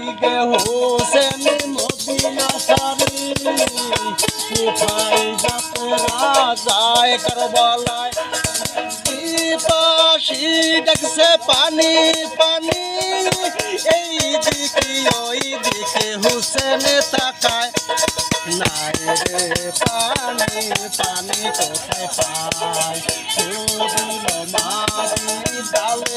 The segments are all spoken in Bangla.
দিকে হোসেন মদিনা সারি। কোথায় যাত্রা যায় কারবালায়। পাশি দেখছে পানি এই দিকে, ওই দিকে হুসেন নাই রে পানি পানি কোথায় পায়? ডালে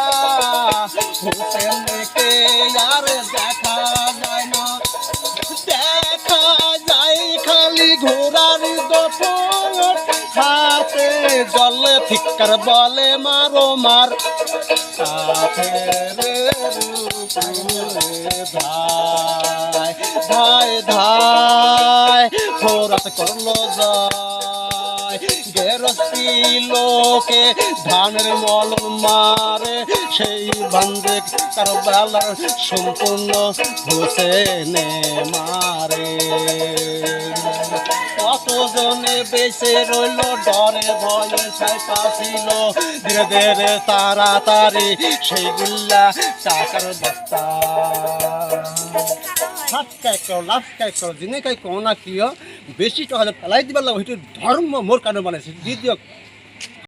দপন হাতে জলে ফিক্কার বলে মারো মার। ধায় ধায় ধায় করল গেরস্তি লোকে ধানের মারে, সেই বান্ধে সম্পূর্ণ হোসেনে মারে। কতজনে বেঁচে রইল, ডরে ভয়ে ছাইপাছিল ধীরে ধীরে তাড়াতাড়ি সেইগুলা টাকার বস্তা করো করো দিনে কাই কো না কিয়? বেশি টাকা ফেলাই দিবার লাগে সেইটো ধর্ম মোর কারণে মানে দিয়ক